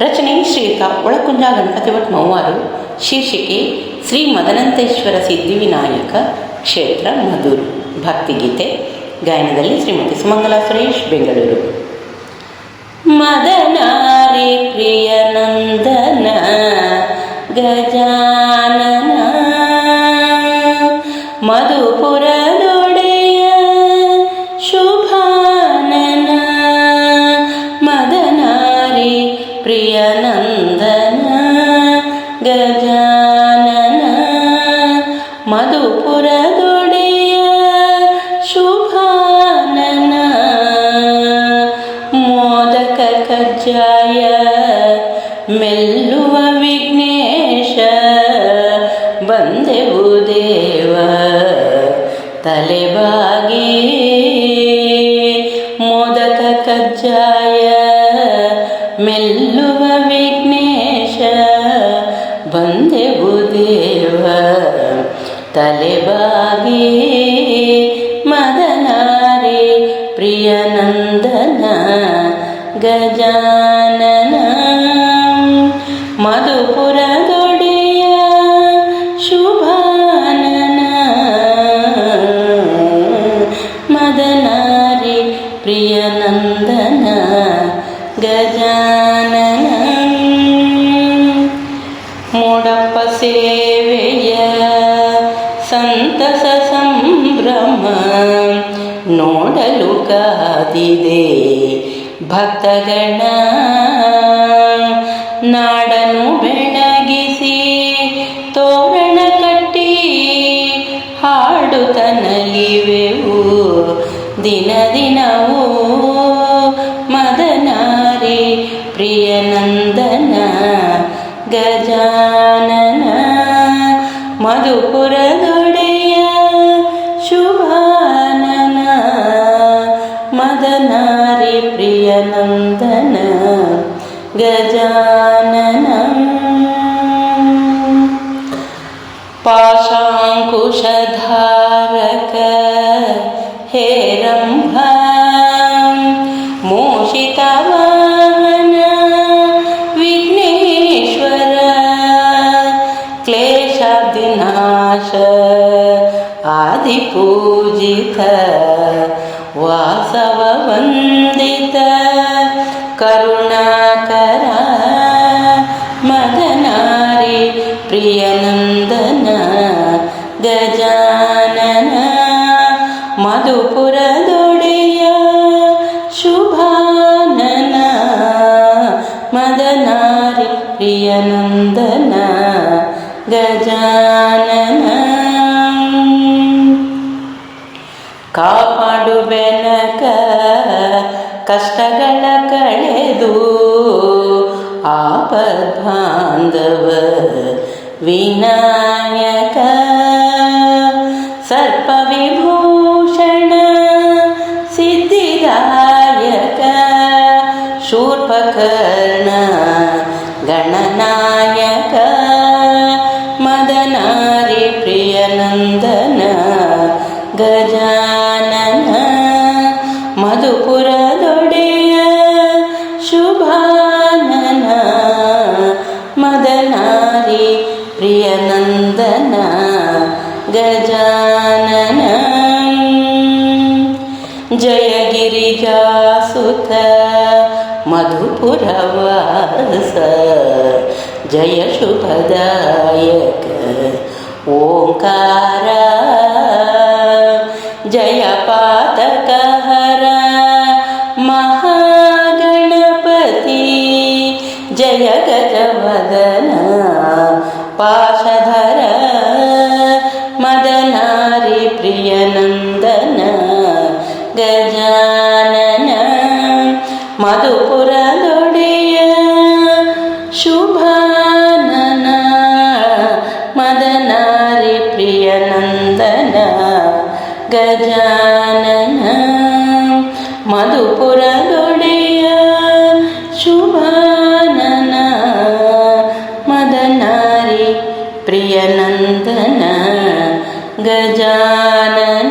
ರಚನೆ ಶ್ರೀಯುತ ಒಳಕುಂಜ ಗಣಪತಿ ಭಟ್ ಮೌವಾರು, ಶೀರ್ಷಿಕೆ ಶ್ರೀ ಮದನಂತೇಶ್ವರ ಸಿದ್ಧಿವಿನಾಯಕ ಕ್ಷೇತ್ರ ಮಧುರ್ ಭಕ್ತಿಗೀತೆ ಗಾಯನದಲ್ಲಿ ಶ್ರೀಮತಿ ಸುಮಂಗಲ ಸುರೇಶ್, ಬೆಂಗಳೂರು. ಮದನಾರಿ ಪ್ರಿಯನಂದನ ಗಜಾನನ ಮೆಲ್ಲುವ ವಿಘ್ನೇಶ ಬಂದೆವು ದೇವ ತಲೆಬಾಗಿ ಮೋದಕ ಕಜ್ಜಾಯ ಮೆಲ್ಲುವ ವಿಘ್ನೇಶ ಬಂದೆವು ದೇವ ತಲೆಬಾಗಿ ಮದನಾರಿ ಪ್ರಿಯನಂದನ ಗಜಾನನ ಪ್ರಿಯನಂದನ ಗಜಾನನ ಮೂಡಪ್ಪ ಸೇವೆಯ ಸಂತಸ ಸಂಭ್ರಮ ನೋಡಲು ಕಾದಿದೆ ಭಕ್ತಗಣ. ನಾಡನು ಬೆಳಗಿಸಿ ತೋರಣ ಕಟ್ಟಿ ಹಾಡುತ್ತ ನಲಿವೆವು ದಿನ ದಿನವೂ ಮದನಾರಿ ಪ್ರಿಯನಂದನ ಗಜಾನನ ಮಧುಪುರ ದೊಡೆಯ ಶುಭಾನನ ಮದನಾರಿ ಪ್ರಿಯನಂದನ ಗಜಾನನ. ಪಾಶಾಂಕುಶಧಾ पूजित वासववन्दित करुणाकरा मदनारि प्रियनन्दन गजानन मधुपुरदोडय शुभानन मदनारि प्रियनन्दन गजानन ஆபத்பாந்தவ விநாயக சர்ப்ப விபூஷண சித்திதாயக சூர்பகர்ண கணநாயக மதனாரி பிரியநந்தன கஜா मधुपुर मधुपुरवास जय शुभदायक ओंकार जय पातक महागणपति जय गजवदन पाशधर मदनारी प्रियनन्द ശുഭനന മദനാരി പ്രിയനന്ദന ഗജാനന മധുപുരതൊടിയ ശുഭനന മദനാരി പ്രിയനന്ദന ഗജാനന